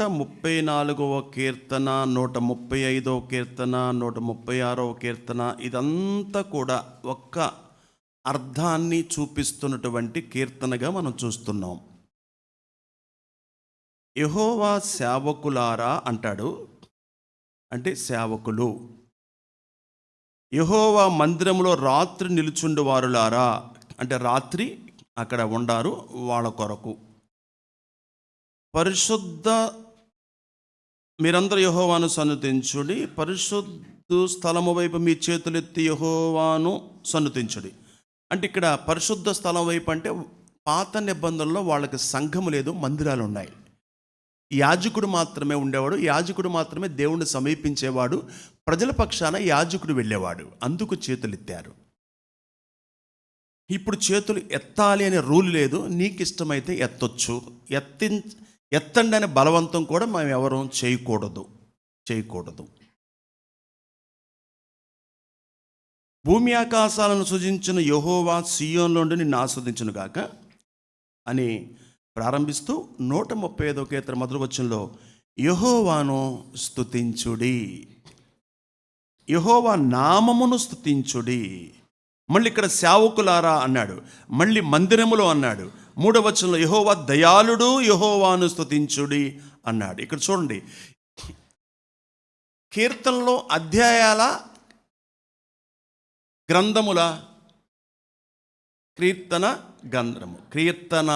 నూట ముప్పై నాలుగవ కీర్తన నూట ముప్పై ఐదవ కీర్తన నూట ముప్పై ఆరవ కీర్తన ఇదంతా కూడా ఒక్క అర్థాన్ని చూపిస్తున్నటువంటి కీర్తనగా మనం చూస్తున్నాం. యహోవా సేవకులారా అంటాడు. అంటే సేవకులు. యహోవా మందిరంలో రాత్రి నిలుచుండు వారులారా అంటే రాత్రి అక్కడ ఉండారు వాళ్ళ కొరకు. పరిశుద్ధ మీరందరూ యహోవాను సన్నతించుడి. పరిశుద్ధ స్థలము వైపు మీ చేతులెత్తి యహోవాను సన్నతించుడి. అంటే ఇక్కడ పరిశుద్ధ స్థలం వైపు అంటే పాత నిబంధనలో వాళ్ళకి సంఘము లేదు మందిరాలు ఉన్నాయి. యాజకుడు మాత్రమే ఉండేవాడు యాజకుడు మాత్రమే దేవుణ్ణి సమీపించేవాడు ప్రజల పక్షాన యాజకుడు వెళ్ళేవాడు అందుకు చేతులెత్తారు. ఇప్పుడు చేతులు ఎత్తాలి అనే రూల్ లేదు నీకు ఇష్టమైతే ఎత్తొచ్చు. ఎత్తి ఎత్తండి అనే బలవంతం కూడా మేము ఎవరూ చేయకూడదు చేయకూడదు. భూమి ఆకాశాలను సృజించిన యహోవా సియోన్లోండి నిన్ను ఆస్వాదించును గాక అని ప్రారంభిస్తూ నూట ముప్పై ఐదో కీర్తన మొదటి యహోవాను స్థుతించుడి యహోవా నామమును స్తుతించుడి. మళ్ళీ ఇక్కడ సేవకులారా అన్నాడు మళ్ళీ మందిరములో అన్నాడు మూడవ వచనంలో యహోవా దయాళుడు యహోవాను స్తుతించుడి అన్నాడు. ఇక్కడ చూడండి. కీర్తనలో అధ్యాయాల గ్రంథముల కీర్తన గ్రంథము. కీర్తన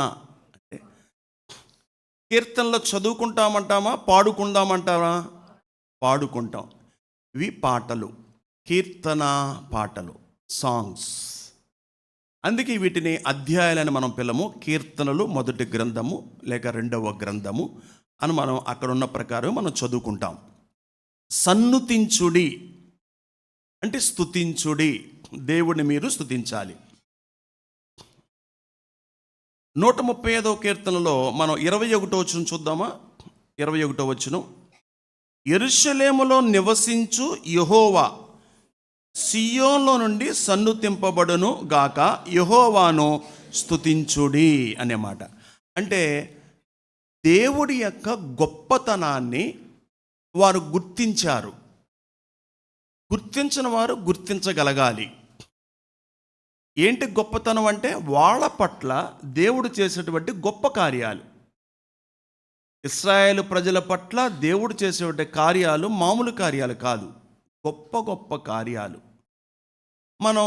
అంటే కీర్తనలో చదువుకుంటామంటామా? పాడుకుందామంటారా పాడుకుంటాం. ఇవి పాటలు. కీర్తన పాటలు. సాంగ్స్. అందుకే వీటిని అధ్యాయాలని మనం పిల్లము కీర్తనలు మొదటి గ్రంథము లేక రెండవ గ్రంథము అని మనం అక్కడ ఉన్న ప్రకారం మనం చదువుకుంటాం. సన్నుతించుడి అంటే స్తుతించుడి దేవుడిని మీరు స్తుతించాలి. నూట ముప్పై ఐదో కీర్తనలో మనం ఇరవై ఒకటో వచ్చిన చూద్దామా? ఇరవై ఒకటో వచ్చును ఎరుషలేములో నివసించు యహోవా సియోన్లో నుండి సన్నుతింపబడును గాక యహోవాను స్తుతించుడి అనే మాట. అంటే దేవుడి యొక్క గొప్పతనాన్ని వారు గుర్తించారు. గుర్తించిన వారు గుర్తించగలగాలి. ఏంటి గొప్పతనం అంటే వాళ్ళ పట్ల దేవుడు చేసేటువంటి గొప్ప కార్యాలు. ఇస్రాయేల్ ప్రజల పట్ల దేవుడు చేసేటువంటి కార్యాలు మామూలు కార్యాలు కాదు. గొప్ప గొప్ప కార్యాలు. మనం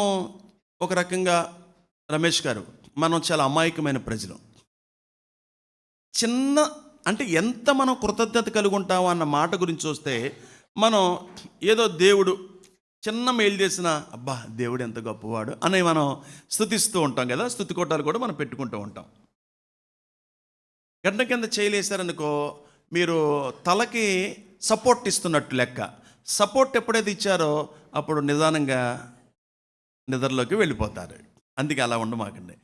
ఒక రకంగా రమేష్ గారు మనం చాలా అమాయకమైన ప్రజలు. చిన్న అంటే ఎంత మనం కృతజ్ఞత కలిగి ఉంటామో అన్న మాట గురించి వస్తే మనం ఏదో దేవుడు చిన్న మేలు చేసిన అబ్బా దేవుడు ఎంత గొప్పవాడు అని మనం స్థుతిస్తూ ఉంటాం కదా స్థుతి కొట్టాలు కూడా మనం పెట్టుకుంటూ ఉంటాం. గంట కింద చేయలేశారనుకో మీరు తలకి సపోర్ట్ ఇస్తున్నట్టు లెక్క. సపోర్ట్ ఎప్పుడైతే ఇచ్చారో అప్పుడు నిదానంగా నిద్రలోకి వెళ్ళిపోతారు. అందుకే అలా ఉండమాకండి.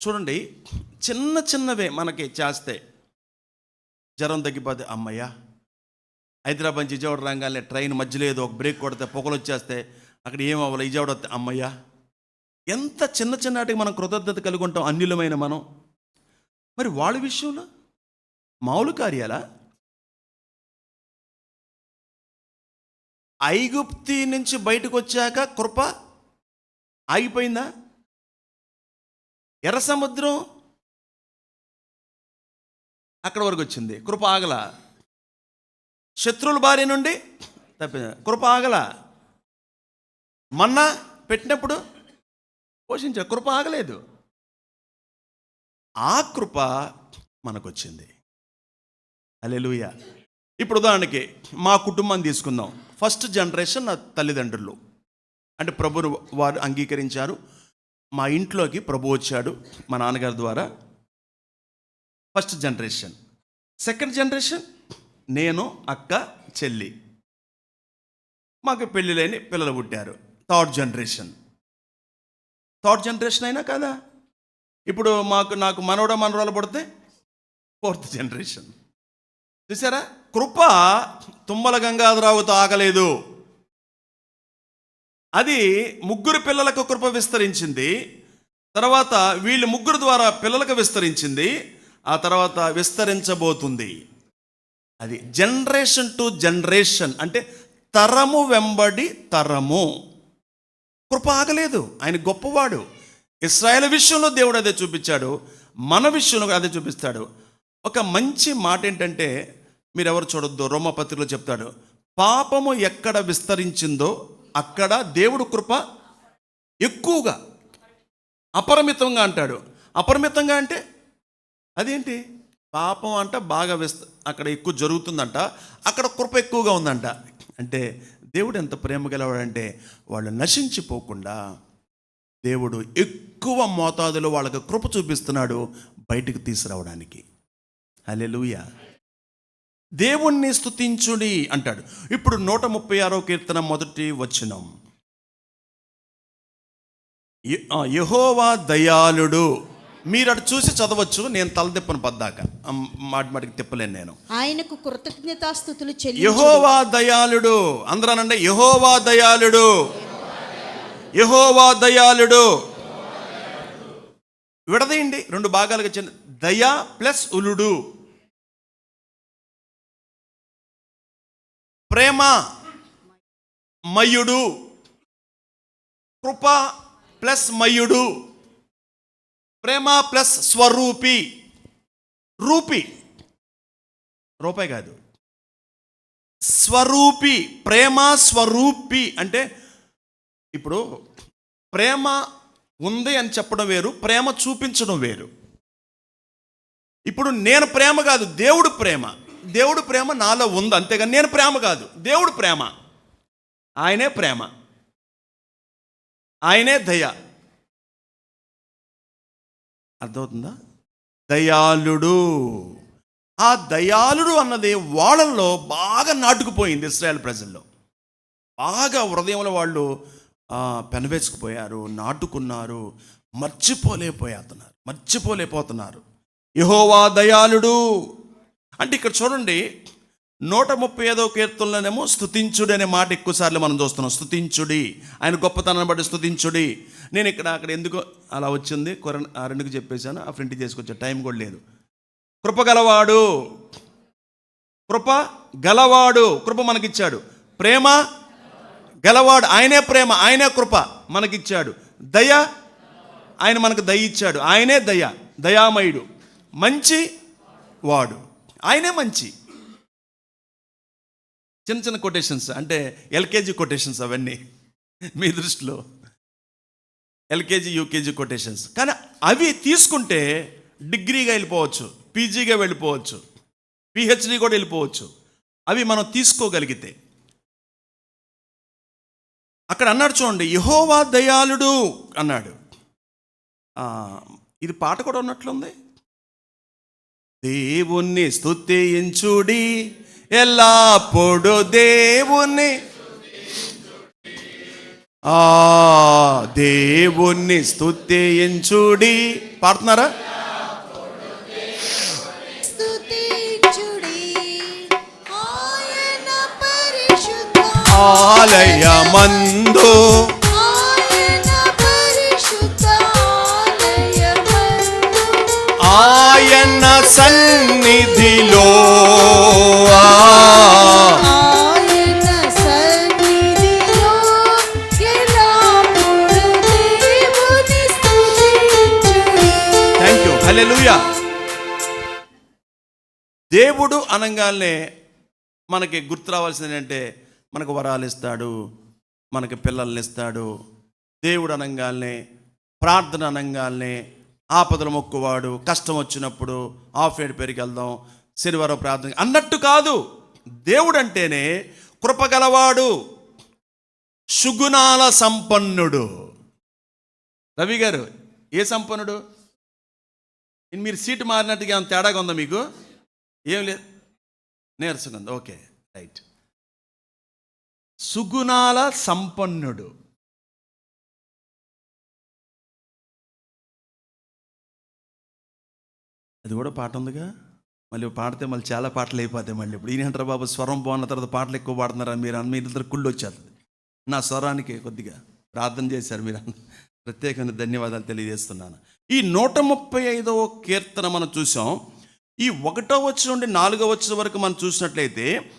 చూడండి చిన్న చిన్నవే మనకి చేస్తే. జ్వరం తగ్గిపోతే అమ్మయ్యా! హైదరాబాద్ నుంచి విజయవాడ రంగానే ట్రైన్ మధ్యలో ఏదో ఒక బ్రేక్ కొడితే పొగలు వచ్చేస్తే అక్కడ ఏం అవ్వాలి విజయవాడ వస్తే అమ్మయ్యా! ఎంత చిన్న చిన్నటికి మనం కృతజ్ఞత కలిగి ఉంటాం అన్యులమైన మనం. మరి వాళ్ళ విషయంలో? మామూలు కార్యాలా? ఐగుప్తి నుంచి బయటకు వచ్చాక కృప ఆగిపోయిందా? ఎర్ర సముద్రం అక్కడ వరకు వచ్చింది. కృప ఆగల. శత్రువుల భార్య నుండి తప్పింది. కృప ఆగల. మన్నా పెట్టినప్పుడు పోషించా కృప ఆగలేదు. ఆ కృప మనకొచ్చింది. అలెలుయ ఇప్పుడు ఉదాహరణకి మా కుటుంబాన్ని తీసుకుందాం. ఫస్ట్ జనరేషన్ నా తల్లిదండ్రులు. అంటే ప్రభుని వారు అంగీకరించారు. మా ఇంట్లోకి ప్రభు వచ్చాడు మా నాన్నగారి ద్వారా. First generation. సెకండ్ జనరేషన్ నేను అక్క చెల్లి. మాకు పెళ్ళి లేని పిల్లలు పుట్టారు. Third generation. థర్డ్ జనరేషన్ అయినా కదా? ఇప్పుడు మాకు నాకు మనవడ మనవరాలు పడితే ఫోర్త్ జనరేషన్. చూసారా కృప తుమ్మల గంగాధరావుతో ఆగలేదు. అది ముగ్గురు పిల్లలకు కృప విస్తరించింది. తర్వాత వీళ్ళు ముగ్గురు ద్వారా పిల్లలకు విస్తరించింది. ఆ తర్వాత విస్తరించబోతుంది. అది జనరేషన్ టు జనరేషన్ అంటే తరము వెంబడి తరము. కృప ఆగలేదు. ఆయన గొప్పవాడు. ఇస్రాయేల్ విషయంలో దేవుడు అదే చూపించాడు. మన విషయంలో అదే చూపిస్తాడు. ఒక మంచి మాట ఏంటంటే మీరు ఎవరు చూడొద్దు రోమపత్రిలో చెప్తాడు పాపము ఎక్కడ విస్తరించిందో అక్కడ దేవుడు కృప ఎక్కువగా అపరిమితంగా అంటాడు. అపరిమితంగా అంటే అదేంటి? పాపం అంట బాగా విస్త అక్కడ ఎక్కువ జరుగుతుందంట అక్కడ కృప ఎక్కువగా ఉందంట. అంటే దేవుడు ఎంత ప్రేమ గలవాడంటే వాళ్ళు నశించిపోకుండా దేవుడు ఎక్కువ మోతాదులో వాళ్ళకి కృప చూపిస్తున్నాడు బయటకు తీసుకురావడానికి. హల్లెలూయ. దేవుణ్ణి స్తుతించుడి అంటాడు. ఇప్పుడు నూట ముప్పై ఆరో కీర్తన మొదటి వచనం. యెహోవా దయాళుడు. మీరు అటు చూసి చదవచ్చు నేను తలదిప్పను పద్దాక. మాటి మాటికి తిప్పలేను నేను. ఆయనకు కృతజ్ఞతాస్థుతులు యహోవా దయాళుడు. అందరనంటే యహోవా దయాళుడు. యహోవా దయాళుడు. విడదీయండి రెండు భాగాలుగా చిన్న దయా ప్లస్ ఉలుడు. ప్రేమ మయుడు. కృప ప్లస్ మయుడు. ప్రేమ ప్లస్ స్వరూపి. రూపి. రూపాయి కాదు. స్వరూపి ప్రేమ స్వరూపి అంటే ఇప్పుడు ప్రేమ ఉంది అని చెప్పడం వేరు ప్రేమ చూపించడం వేరు. ఇప్పుడు నేను ప్రేమ కాదు దేవుడు ప్రేమ. దేవుడు ప్రేమ నాలో ఉంది అంతేగాని నేను ప్రేమ కాదు దేవుడు ప్రేమ. ఆయనే ప్రేమ. ఆయనే దయ. అర్థమవుతుందా? దయాళుడు. ఆ దయాళుడు అన్నది వాళ్ళల్లో బాగా నాటుకుపోయింది ఇస్రాయల్ ప్రజల్లో. బాగా హృదయంలో వాళ్ళు పెనవేసుకుపోయారు నాటుకున్నారు మర్చిపోలేకపోతున్నారు మర్చిపోలేకపోతున్నారు. యహోవా దయాళుడు. అంటే ఇక్కడ చూడండి నూట ముప్పై ఐదో కీర్తనలోనేమో స్థుతించుడి అనే మాట ఎక్కువసార్లు మనం చూస్తున్నాం. స్థుతించుడి ఆయన గొప్పతనాన్ని బట్టి స్థుతించుడి నేను ఇక్కడ అక్కడ ఎందుకు అలా వచ్చింది కొర ఆ రెండుకు చెప్పేశాను ఆ ఫ్రింట్ చేసుకొచ్చా టైం కూడా లేదు. కృప గలవాడు. కృప గలవాడు. కృప మనకిచ్చాడు. ప్రేమ గలవాడు. ఆయనే ప్రేమ ఆయనే కృప మనకిచ్చాడు. దయ ఆయన మనకు దయ ఇచ్చాడు. ఆయనే దయ దయామయుడు. మంచి వాడు. ఆయనే మంచి. చిన్న చిన్న కొటేషన్స్ అంటే ఎల్కేజీ కొటేషన్స్ అవన్నీ మీ దృష్టిలో. ఎల్కేజీ యూకేజీ కొటేషన్స్ కానీ అవి తీసుకుంటే డిగ్రీగా వెళ్ళిపోవచ్చు పీజీగా వెళ్ళిపోవచ్చు పిహెచ్డి కూడా వెళ్ళిపోవచ్చు. అవి మనం తీసుకోగలిగితే. అక్కడ అన్నాడు చూడండి యహోవా దయాళుడు అన్నాడు. ఇది పాట కూడా ఉన్నట్లుంది? దేవుణ్ణి స్తుతించుడి ఎల్లప్పుడు దేవుణ్ణి. ఆ దేవుణ్ణి స్తుతించుడి. పాడుతున్నారా? ఆలయమందు యూ హల్లెలూయా దేవుడు అనగానే మనకి గుర్తు రావాల్సింది ఏంటంటే మనకు వరాలు ఇస్తాడు మనకి పిల్లల్ని ఇస్తాడు. దేవుడు అనగానే ప్రార్థన అనగానే ఆపదలు మొక్కువాడు కష్టం వచ్చినప్పుడు ఆఫ్ ఎయిడ్ పేరుకి వెళ్దాం శనివారం ప్రార్థన అన్నట్టు కాదు దేవుడు అంటేనే కృపగలవాడు సుగుణాల సంపన్నుడు. రవి గారు ఏ సంపన్నుడు? మీరు సీటు మారినట్టుగా అంత తేడాగా ఉందా మీకు? ఏం లేదు నేర్చుకుంది ఓకే రైట్. సుగుణాల సంపన్నుడు. అది కూడా పాట ఉందిగా? మళ్ళీ పాడితే మళ్ళీ చాలా పాటలు అయిపోతాయి మళ్ళీ ఇప్పుడు. ఈయనంటారు బాబు స్వరం బాగున్న తర్వాత పాటలు ఎక్కువ పాడుతున్నారా మీరు? అన్న మీరిద్దరు కుళ్ళు వచ్చేస్తుంది. నా స్వరానికి కొద్దిగా ప్రార్థన చేశారు మీరు. ప్రత్యేకంగా ధన్యవాదాలు తెలియజేస్తున్నాను. ఈ నూట ముప్పై ఐదవ కీర్తన మనం చూసాం. ఈ ఒకటో వచ్చిన నుండి నాలుగో వచ్చిన వరకు మనం చూసినట్లయితే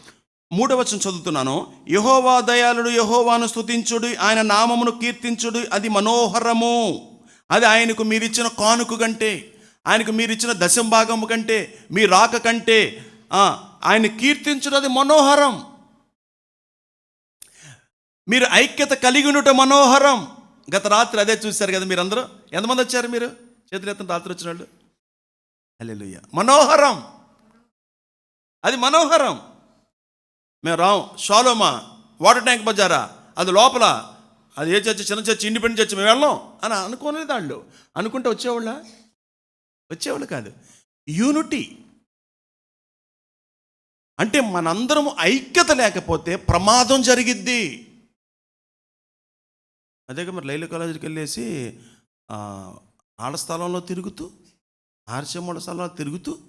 మూడవ వచ్చిన చదువుతున్నాను. యహోవా దయాళుడు యహోవాను స్తుతించుడు ఆయన నామమును కీర్తించుడు అది మనోహరము. అది ఆయనకు మీరిచ్చిన కానుక కంటే. ఆయనకు మీరు ఇచ్చిన దశం దశంభాగము కంటే మీ రాక కంటే ఆయన కీర్తించుడు అది మనోహరం. మీరు ఐక్యత కలిగి ఉండుట మనోహరం. గత రాత్రి అదే చూశారు కదా మీరందరూ? ఎంతమంది వచ్చారు మీరు? చేతులు రాత్రి వచ్చిన వాళ్ళు హల్లెలూయా. మనోహరం. అది మనోహరం. మేము రాం షాలోమా వాటర్ ట్యాంక్ బజారా అది లోపల అది ఏ చర్చ చిన్న చర్చి ఇండిపెండెంట్ చర్చ్ మేము వెళ్ళాం అని అనుకోలేదు వాళ్ళు అనుకుంటే వచ్చేవాళ్ళ? వచ్చేవాళ్ళు కాదు. యూనిటీ. అంటే మనందరం ఐక్యత లేకపోతే ప్రమాదం జరిగిద్ది. అదే మరి లైల కాలేజీకి వెళ్ళేసి ఆడ స్థలంలో తిరుగుతూ ఆర్సీఎంల స్థలంలో తిరుగుతూ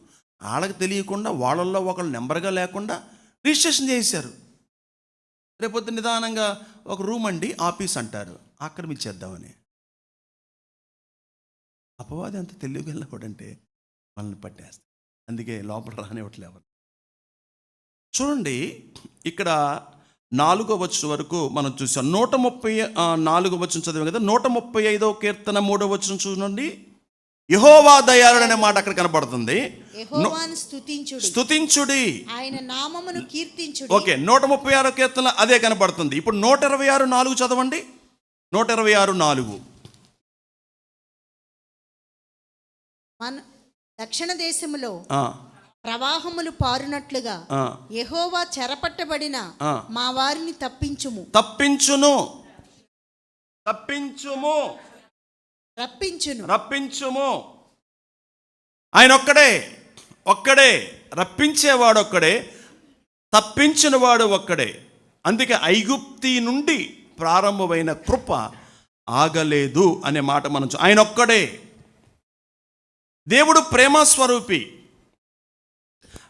వాళ్ళకి తెలియకుండా వాళ్ళల్లో ఒకళ్ళు నెంబర్గా లేకుండా రిజిస్ట్రేషన్ చేశారు రేపొద్దు నిదానంగా ఒక రూమ్ అండి ఆఫీస్ అంటారు. ఆక్రమించేద్దామని. అపవాది అంత తెలివిగా వెళ్ళకూడంటే వాళ్ళని పట్టేస్తారు అందుకే లోపల రానివ్వట్లే ఎవరు. చూడండి ఇక్కడ నాలుగో వచ్చిన వరకు మనం చూసాం. నూట ముప్పై నాలుగో వచ్చిన చదివాం కదా నూట ముప్పై ఐదో కీర్తన మూడో వచ్చిన చూడండి. యహోవా దయాళుడు అనే మాట అక్కడ స్తుతించుడి. స్తుతించుడి. ఆయన నామమును కీర్తించుడి. ఓకే నూట ముప్పై ఆరో కీర్తన అదే కనపడుతుంది ఇప్పుడు నూట ఇరవై ఆరు నాలుగు చదవండి. నూట ఇరవై ఆరు నాలుగు. మన దక్షిణ దేశములో ఆ, ప్రవాహములు పారునట్లుగా. యెహోవా చెరపట్టబడిన. మా వారిని తప్పించుము. తప్పించును. తప్పించుము. రప్పించును. రప్పించుము. ఆయన ఒక్కడే ఒక్కడే రప్పించేవాడు ఒక్కడే తప్పించిన వాడు ఒక్కడే. అందుకే ఐగుప్తి నుండి ప్రారంభమైన కృప ఆగలేదు అనే మాట మనం ఆయన ఒక్కడే. దేవుడు ప్రేమ స్వరూపి.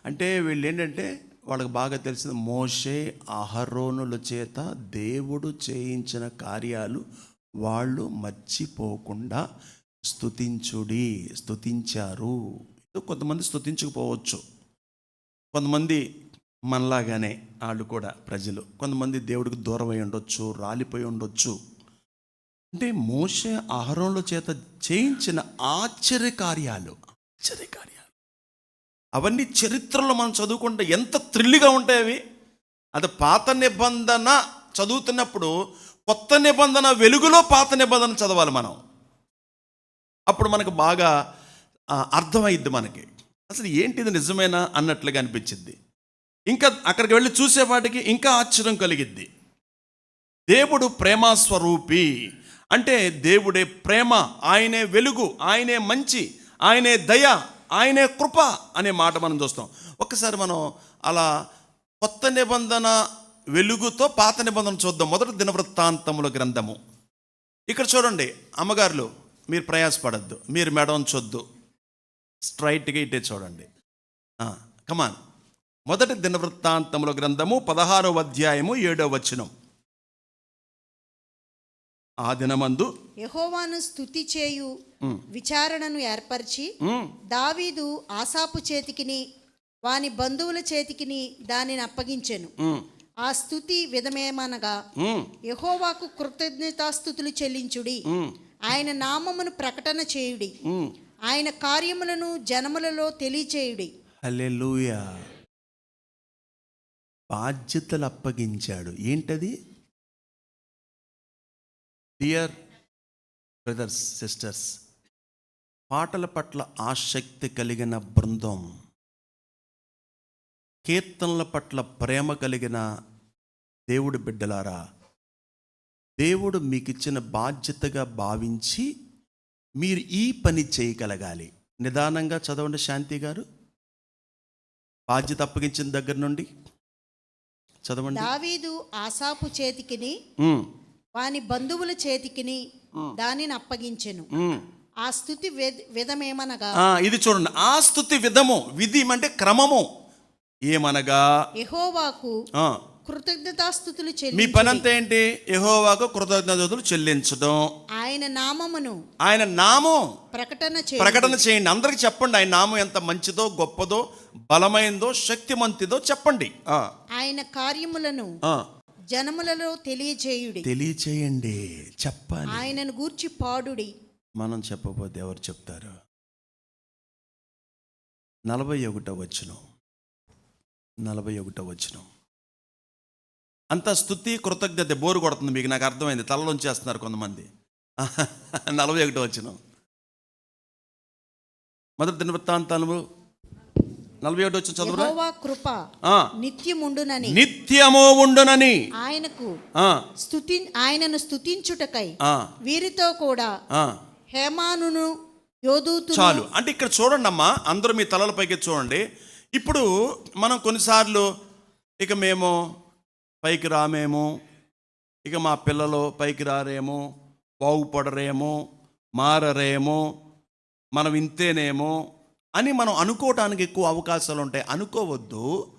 అంటే వీళ్ళు ఏంటంటే వాళ్ళకి బాగా తెలిసిన మోషే అహరోనుల చేత దేవుడు చేయించిన కార్యాలు వాళ్ళు మర్చిపోకుండా స్తుతించుడి స్తుతించారు. కొంతమంది స్థుతించకపోవచ్చు కొంతమంది మనలాగానే వాళ్ళు కూడా ప్రజలు. కొంతమంది దేవుడికి దూరమై ఉండొచ్చు రాలిపోయి ఉండొచ్చు. అంటే మోషే ఆహారంలో చేత చేయించిన ఆశ్చర్య కార్యాలు ఆశ్చర్య కార్యాలు అవన్నీ చరిత్రలో మనం చదువుకుంటే ఎంత థ్రిల్గా ఉంటాయి అవి. అది పాత నిబంధన చదువుతున్నప్పుడు కొత్త నిబంధన వెలుగులో పాత నిబంధన చదవాలి మనం. అప్పుడు మనకు బాగా అర్థమైద్ది మనకి. అసలు ఏంటిది నిజమేనా అన్నట్లుగా అనిపించింది ఇంకా అక్కడికి వెళ్ళి చూసేవాటికి ఇంకా ఆశ్చర్యం కలిగిద్ది. దేవుడు ప్రేమస్వరూపి. అంటే దేవుడే ప్రేమ ఆయనే వెలుగు ఆయనే మంచి ఆయనే దయ ఆయనే కృప అనే మాట మనం చూస్తాం. ఒక్కసారి మనం అలా కొత్త నిబంధన వెలుగుతో పాత నిబంధన చూద్దాం. మొదటి దినవృత్తాంతముల గ్రంథము. ఇక్కడ చూడండి అమ్మగారులు మీరు ప్రయాసపడద్దు మీరు మెడ చూద్దు. స్ట్రైట్గా ఇటే చూడండి. కమాన్ మొదటి దినవృత్తాంతముల గ్రంథము పదహారవ అధ్యాయము ఏడవ వచనం. ఆ దినమందు యెహోవాను స్తుతి చేయు విచారణను ఏర్పరిచి దావీదు ఆసాపు చేతికిని వాని బంధువుల చేతికిని దానిని అప్పగించెను. ఆ స్థుతి విధమేమనగా యెహోవాకు కృతజ్ఞతాస్థుతులు చెల్లించుడి. ఆయన నామమును ప్రకటన చేయుడి. ఆయన కార్యములను జనములలో తెలియచేయుడి. బాధ్యతలు అప్పగించాడు. ఏంటది? డియర్ బ్రదర్స్ సిస్టర్స్ పాటల పట్ల ఆసక్తి కలిగిన బృందం కీర్తనల పట్ల ప్రేమ కలిగిన దేవుడి బిడ్డలారా దేవుడు మీకు ఇచ్చిన బాధ్యతగా భావించి మీరు ఈ పని చేయగలగాలి. నిదానంగా చదవండి శాంతి గారు. బాధ్యత అప్పగించిన దగ్గర నుండి చదవండి. దావీదు ఆసాపు చేతికిని వాని బంధువుల చేతికిని దానిని అప్పగించెను. ఆ స్థుతి విధ- విధమేమనగా? ఇది చూడండి. ఆ స్థుతి విధము విధి అంటే క్రమము. ఏమనగా? యెహోవాకు కృతజ్ఞతాస్థుతులు మీ పని అంతా ఏంటి? యహోవాకు కృతజ్ఞతలు చెల్లించడం. ఆయన నామమును ఆయన నామం ప్రకటన ప్రకటన చేయండి. అందరికి చెప్పండి ఆయన నామం ఎంత మంచిదో గొప్పదో బలమైందో శక్తిమంతిదో చెప్పండి. ఆయన కార్యములను. జనములలో తెలియచేయుడి తెలియచేయండి చెప్పాలి. ఆయనను గూర్చి పాడుడి. మనం చెప్పబోతే ఎవరు చెప్తారు? నలభై ఒకటో వచ్చును నలభై ఒకటో వచ్చును అంత స్థుతి కృతజ్ఞత బోరు కొడుతుంది. మీకు నాకు అర్థమైంది. తలలోంచి చేస్తున్నారు కొంతమంది. నలభై ఒకటో వచ్చును మొదటి దినవృత్తాంతాలు నలభై ఒకటి వచ్చిన యెహోవా కృప నిత్యముండునని. నిత్యము ఉండునని. ఆయనకు ఆ, స్తుతి ఆయనను స్తుతించుటకై ఆ, వీరితో కూడా. హేమానును చాలు. అంటే ఇక్కడ చూడండి అమ్మా అందరూ మీ తలల పైకి చూడండి. ఇప్పుడు మనం కొన్నిసార్లు ఇక మేము పైకి రామేమో ఇక మా పిల్లలు పైకి రారేమో బాగుపడరేమో మారరేమో మనం ఇంతేనేమో అని మనం అనుకోవటానికి ఎక్కువ అవకాశాలు ఉంటాయి. అనుకోవద్దు.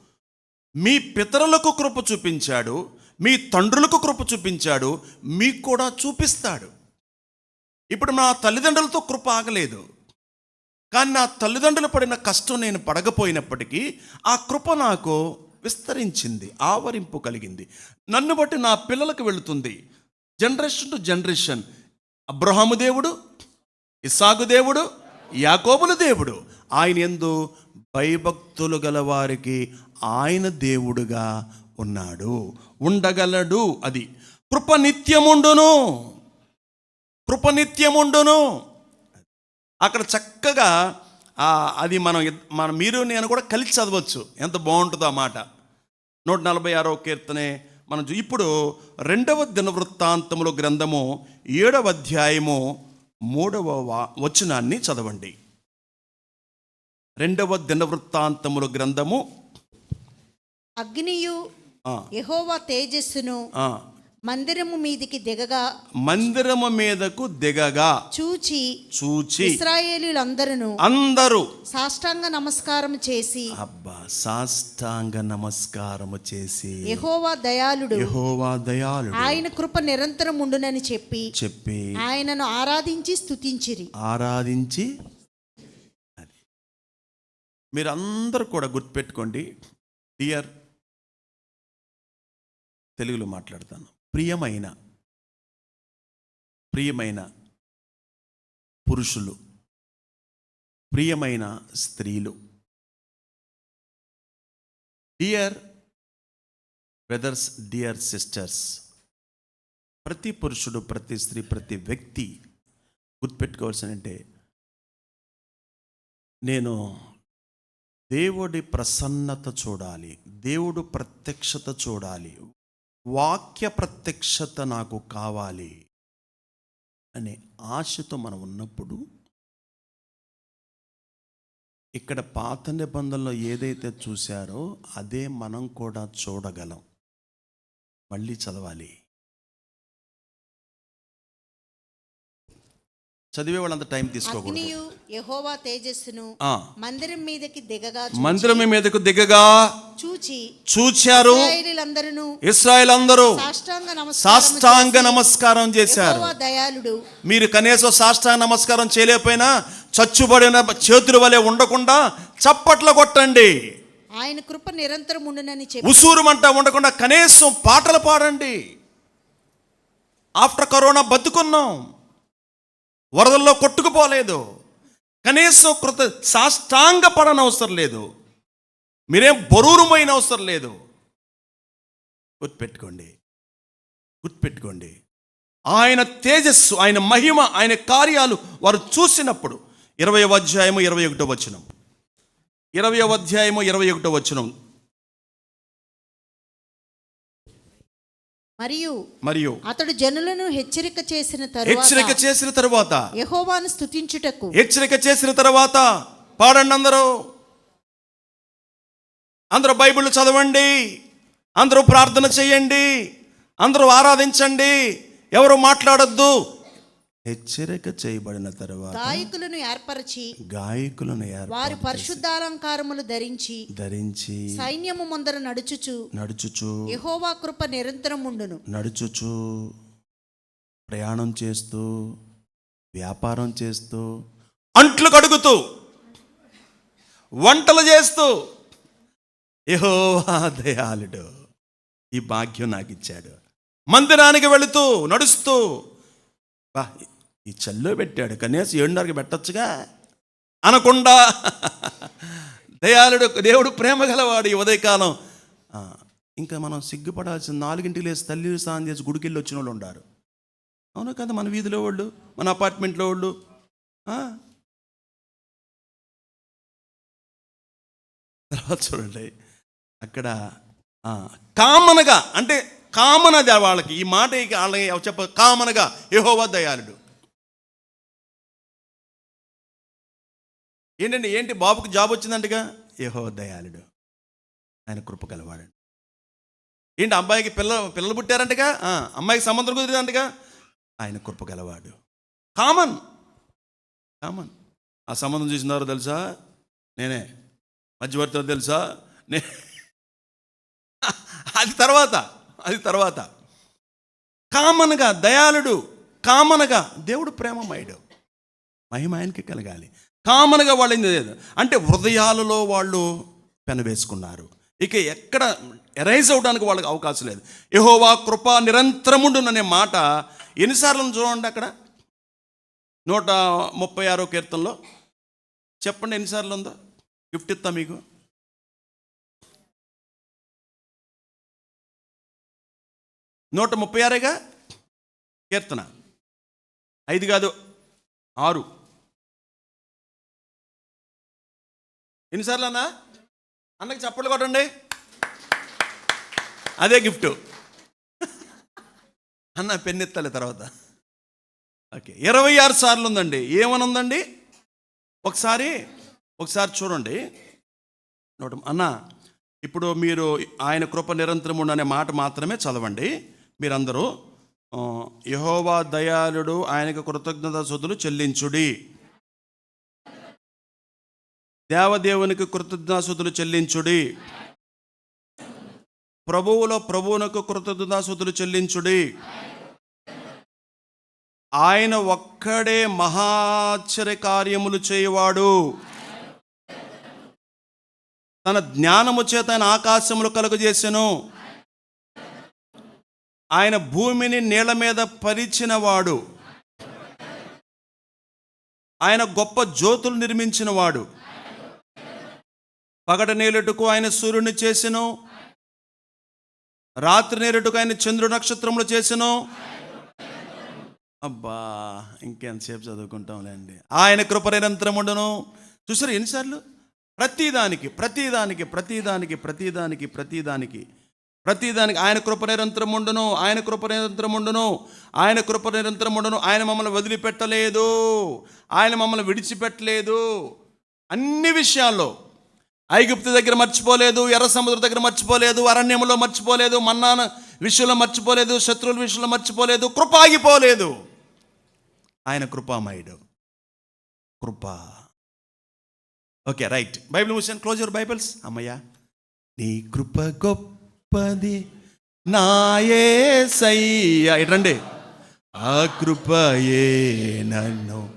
మీ పితరులకు కృప చూపించాడు. మీ తండ్రులకు కృప చూపించాడు. మీకు కూడా చూపిస్తాడు. ఇప్పుడు నా తల్లిదండ్రులతో కృప ఆగలేదు. కానీ నా తల్లిదండ్రులు పడిన కష్టం నేను పడకపోయినప్పటికీ ఆ కృప నాకు విస్తరించింది ఆవరింపు కలిగింది. నన్ను బట్టి నా పిల్లలకు వెళుతుంది. Generation to generation. అబ్రహాము దేవుడు ఇసాగు దేవుడు యాకోబుల దేవుడు. ఆయన ఎందు భయభక్తులు గల వారికి ఆయన దేవుడుగా ఉన్నాడు. ఉండగలడు అది. కృప నిత్యముండును కృప నిత్యముండును అక్కడ చక్కగా అది మనం మన మీరు నేను కూడా కలిసి చదవచ్చు. ఎంత బాగుంటుందో ఆ మాట. నూట నలభై ఆరో కీర్తనే మనం ఇప్పుడు రెండవ దినవృత్తాంతముల గ్రంథము ఏడవ అధ్యాయము మూడవ వచనాన్ని చదవండి. రెండవ దినవృత్తాంతముల గ్రంథము. అగ్నియు యెహోవా తేజస్సును మందిరము మీదికి దిగగా. మందిరము మీదకు దిగగా. చూచి చూచి ఇస్రాయేలీలందరూ అందరూ సాష్టాంగ నమస్కారం చేసి. అబ్బా సాష్టాంగ నమస్కారము చేసి. యెహోవా దయాళుడు. యెహోవా దయాళుడు. ఆయన కృప నిరంతరం ఉండునని చెప్పి. చెప్పి. ఆయనను ఆరాధించి స్తుతించిరి. ఆరాధించి మీరందరూ కూడా గుర్తుపెట్టుకోండి. డియర్ తెలుగులో మాట్లాడతాను. ప్రియమైన ప్రియమైన పురుషులు ప్రియమైన స్త్రీలు. డియర్ బ్రదర్స్ డియర్ సిస్టర్స్ ప్రతి పురుషుడు ప్రతి స్త్రీ ప్రతి వ్యక్తి గుర్తుపెట్టుకోవాల్సినంటే నేను దేవుడి ప్రసన్నత చూడాలి. దేవుడు ప్రత్యక్షత చూడాలి. వాక్య ప్రత్యక్షత నాకు కావాలి అనే ఆశతో మనం ఉన్నప్పుడు ఇక్కడ పాత నిబంధనలో ఏదైతే చూశారో అదే మనం కూడా చూడగలం. మళ్ళీ చదవాలి. చదివే వాళ్ళంత టైం తీసుకోకూడదు. యెహోవా తేజస్సును మందిరం మీదకి దిగగా మందిరం మీదకు దిగగా చూచి చూచారు. ఇస్రాయల్ అందరూ సాష్టాంగ నమస్కారం చేశారు. దయాళుడు. మీరు కనీసం సాష్టాంగ నమస్కారం చేయలేకపోయినా చచ్చుబడిన చేతుల వలె ఉండకుండా చప్పట్లు కొట్టండి. ఆయన కృప నిరంతరం ఉండునని చెప్పి ఉసూరుమంట ఉండకుండా కనీసం పాటలు పాడండి. ఆఫ్టర్ కరోనా బతుకున్నాం. వరదల్లో కొట్టుకుపోలేదు. కనీసం కృత సాష్టాంగ పడనవసరం లేదు. మీరేం బరూరుమైన అవసరం లేదు. గుర్తుపెట్టుకోండి. గుర్తుపెట్టుకోండి. ఆయన తేజస్సు ఆయన మహిమ ఆయన కార్యాలు వారు చూసినప్పుడు. ఇరవై అధ్యాయము ఇరవై ఒకటో వచనం. ఇరవై అధ్యాయము ఇరవై ఒకటో వచనం. మరియు మరియు అతడు జనులను హెచ్చరిక చేసిన హెచ్చరిక తరువాత చేసిన తరువాత యెహోవాను స్తుతించుటకు. హెచ్చరిక చేసిన తర్వాత పాడండి అందరూ. అందరూ బైబిల్ చదవండి. అందరూ ప్రార్థన చేయండి. అందరూ ఆరాధించండి. ఎవరు మాట్లాడొద్దు. హెచ్చరిక చేయబడిన తర్వాత గాయకులను ఏర్పరచి గాయకులను వారి పరిశుద్ధాలంకారములు ధరించి ధరించి సైన్యము ముందర నడుచుచు నడుచుచు యెహోవా కృప నిరంతరం ఉండును నడుచుచు ప్రయాణం చేస్తూ వ్యాపారం చేస్తూ అంట్లు కడుగుతూ వంటలు చేస్తూ యెహోవా దయాళుడు ఈ భాగ్యం నాకు ఇచ్చాడు మందిరానికి వెళుతూ నడుస్తూ బా ఈ చల్లో పెట్టాడు. కనీసం ఏడున్నరకి పెట్టచ్చుగా? అనకుండా దయాళుడు దేవుడు ప్రేమ గలవాడు ఈ ఉదయకాలం. ఇంకా మనం సిగ్గుపడాల్సిన నాలుగింటికి లేచి తల్లి స్నానం చేసి గుడికెళ్ళి వచ్చిన వాళ్ళు ఉండారు. అవును కదా? మన వీధిలో వాళ్ళు మన అపార్ట్మెంట్లో వాళ్ళు. తర్వాత చూడండి. అక్కడ కామనగా అంటే కామన్ అది వాళ్ళకి. ఈ మాట వాళ్ళకి చెప్ప కామనగా యహోవా దయాళుడు. ఏంటండి ఏంటి బాబుకి జాబ్ వచ్చిందంటగా? యహో దయాళుడు. ఆయన కృపగలవాడు ఏంటి అబ్బాయికి పిల్ల పిల్లలు పుట్టారంటగా? అమ్మాయికి సంబంధం కుదిరిందంటగా? ఆయన కృప గలవాడు. కామన్. కామన్. ఆ సంబంధం చూసినారో తెలుసా? నేనే. మధ్యవర్తిలో తెలుసా? నే అది తర్వాత అది తర్వాత. కామన్గా దయాళుడు కామన్గా దేవుడు ప్రేమమయుడు మహిమ ఆయనకి కలగాలి. కామన్గా వాళ్ళు ఏంది? లేదు అంటే హృదయాలలో వాళ్ళు పెనవేసుకున్నారు. ఇక ఎక్కడ ఎరైజ్ అవడానికి వాళ్ళకి అవకాశం లేదు. యహోవా కృప నిరంతరముండుననే మాట ఎన్నిసార్లు చూడండి అక్కడ? నూట ముప్పై ఆరో కీర్తనలో. చెప్పండి ఎన్నిసార్లు ఉందో? గిఫ్ట్ ఇస్తా మీకు. నూట ముప్పై ఆరేగా? కీర్తన. ఐదు కాదు ఆరు. ఎన్నిసార్లు అన్నా అన్నకి చప్పట్లు కొట్టండి. అదే గిఫ్ట్. అన్న పెన్నెత్తాలి తర్వాత. ఓకే ఇరవై ఆరు సార్లు ఉందండి ఏమని ఉందండి ఒకసారి ఒకసారి చూడండి. నోట అన్న ఇప్పుడు మీరు ఆయన కృప నిరంతరం ఉండనే అనే మాట మాత్రమే చదవండి. మీరందరూ యహోవా దయాళుడు ఆయనకు కృతజ్ఞత శుద్ధులు చెల్లించుడి. దేవదేవునికి కృతజ్ఞాసుతులు చెల్లించుడి. ప్రభువులో ప్రభువునకు కృతజ్ఞతాసుతులు చెల్లించుడి. ఆయన ఒక్కడే మహాశ్చర్య కార్యములు చేయవాడు. తన జ్ఞానము చేత ఆయన ఆకాశములు కలుగజేసెను. ఆయన భూమిని నీళ్ళ మీద పరిచినవాడు. ఆయన గొప్ప జ్యోతులు నిర్మించినవాడు. వాడు నేలటుకు ఆయన సూర్యుని చేసెను? రాత్రి నేరుటకు ఆయన చంద్రు నక్షత్రములు చేసెను? అబ్బా ఇంకెంతసేపు చదువుకుంటాంలేండి. ఆయన కృప నిరంతరం ఉండను. చూసారు ఎన్నిసార్లు? ప్రతిదానికి ప్రతిదానికి ప్రతిదానికి ప్రతిదానికి ప్రతిదానికి ప్రతిదానికి ఆయన కృప నిరంతరం ఉండును. ఆయన కృప నిరంతరం ఉండును. ఆయన కృప నిరంతరం ఉండును. ఆయన మమ్మల్ని వదిలిపెట్టలేదు. ఆయన మమ్మల్ని విడిచిపెట్టలేదు. అన్ని విషయాల్లో ఐగుప్తు దగ్గర మర్చిపోలేదు ఎర్ర సముద్రం దగ్గర మర్చిపోలేదు అరణ్యంలో మర్చిపోలేదు మన్నాన విషయంలో మర్చిపోలేదు శత్రువుల విషయంలో మర్చిపోలేదు కృప ఆగిపోలేదు ఆయన కృపామయుడు. కృప. Okay right. బైబిల్ మూసాను క్లోజ్ యువర్ బైబిల్స్. అమ్మయ్యా. నీ కృప గొప్పది నాయే సయ్యా ఇటండి ఆ కృపయే నన్ను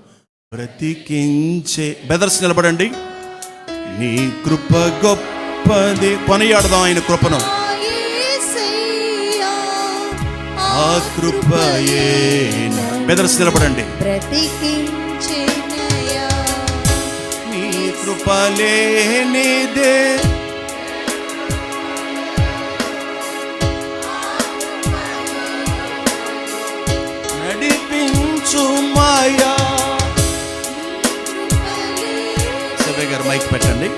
బ్రతికించే. బెదర్స్ నిలబడండి. నీ కృప గొప్పది. కొనియాడదాం ఆయన కృపను. ఆ కృపయే. బెదర్స్ నిలబడండి నీ కృపలేనిదే నడిపించు పెట్టండి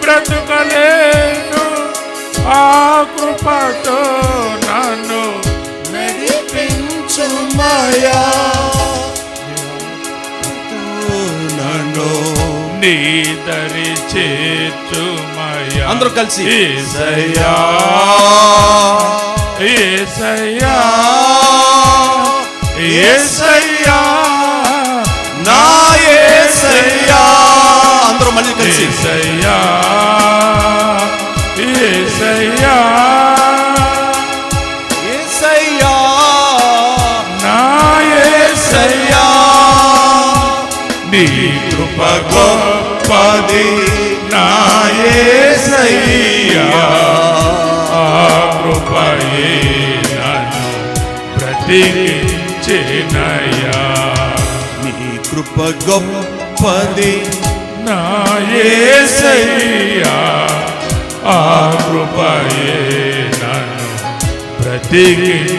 బ్రతుకలేను ఆ కృపతో నన్ను నడిపించు మాయా. నీ అందరూ కలిసి. ఏసయ్యా ఏసయ్యా నా ఏసయ్యా. కలిసి ఏసయ్యా. ఏసయ్యా. నా ఏసయ్యా. నీ కృప గొప్పది నా ఏసయ్యా. ఆ కృపయే నన్ను బ్రతికించినయ్యా. నీ కృప గొప్పది ఏసయ్యా కృపయే నన్ను బ్రతికించేనయా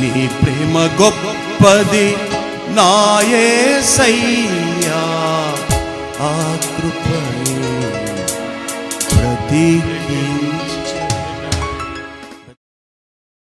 నీ ప్రేమ గొప్పది నాయే సయ్యా ఆ కృపయే ప్రతి